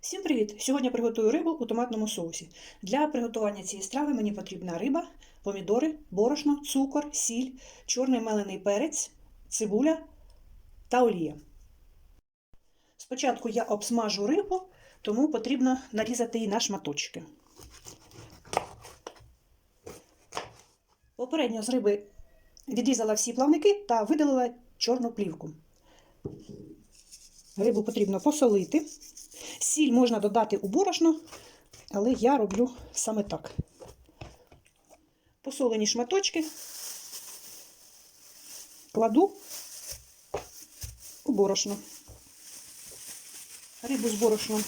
Всім привіт! Сьогодні приготую рибу у томатному соусі. Для приготування цієї страви мені потрібна риба, помідори, борошно, цукор, сіль, чорний мелений перець, цибуля та олія. Спочатку я обсмажу рибу, тому потрібно нарізати її на шматочки. Попередньо з риби відрізала всі плавники та видалила чорну плівку. Рибу потрібно посолити. Сіль можна додати у борошно, але я роблю саме так. Посолені шматочки кладу у борошно. Рибу з борошном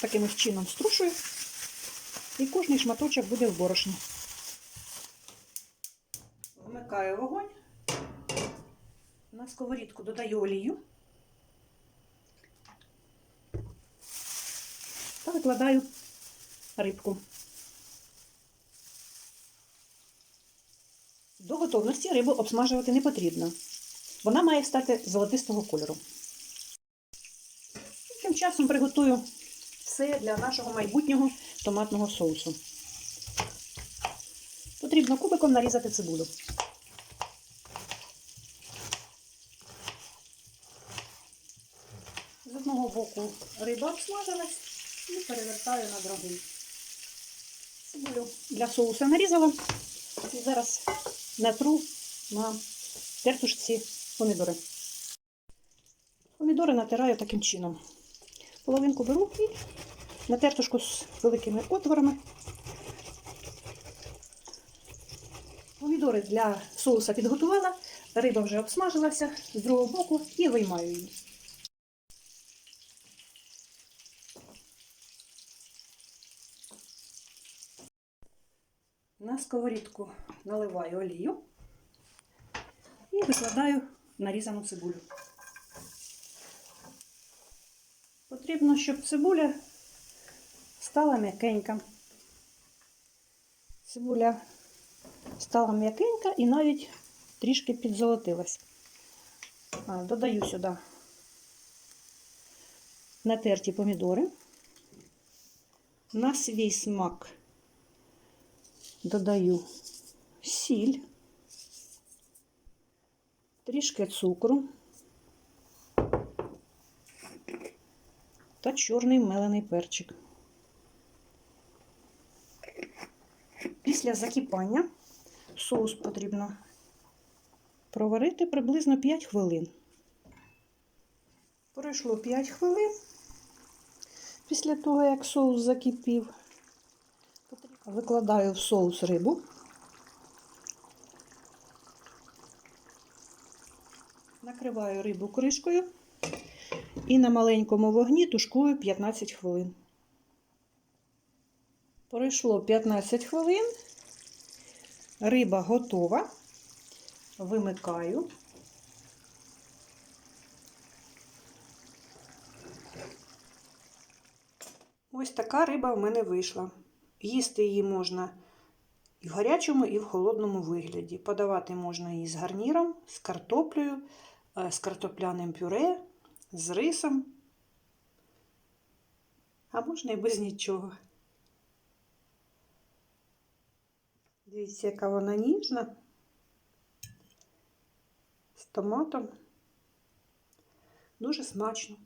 таким чином струшую, і кожний шматочок буде в борошні. Вмикаю вогонь, на сковорідку додаю олію. Викладаю рибку. До готовності рибу обсмажувати не потрібно. Вона має стати золотистого кольору. Тим часом приготую все для нашого майбутнього томатного соусу. Потрібно кубиком нарізати цибулю. З одного боку риба обсмажилась і перевертаю на другий. Цибулю для соусу нарізала і зараз натру на тертушці помідори. Помідори натираю таким чином. Половинку беру і на тертушку з великими отворами. Помідори для соуса підготувала, риба вже обсмажилася з другого боку і виймаю її. На сковорідку наливаю олію і викладаю нарізану цибулю. Потрібно, щоб цибуля стала м'якенька. Цибуля стала м'якенька і навіть трішки підзолотилась. Додаю сюди натерті помідори на свій смак додаю сіль, трішки цукру та чорний мелений перчик. Після закипання соус потрібно проварити приблизно 5 хвилин. Пройшло 5 хвилин після того, як соус закипів. Викладаю в соус рибу. Накриваю рибу кришкою і на маленькому вогні тушкую 15 хвилин. Пройшло 15 хвилин, риба готова, вимикаю. Ось така риба в мене вийшла. Їсти її можна і в гарячому, і в холодному вигляді. Подавати можна її з гарніром, з картоплею, з картопляним пюре, з рисом, а можна і без нічого. Дивіться, яка вона ніжна, з томатом. Дуже смачно.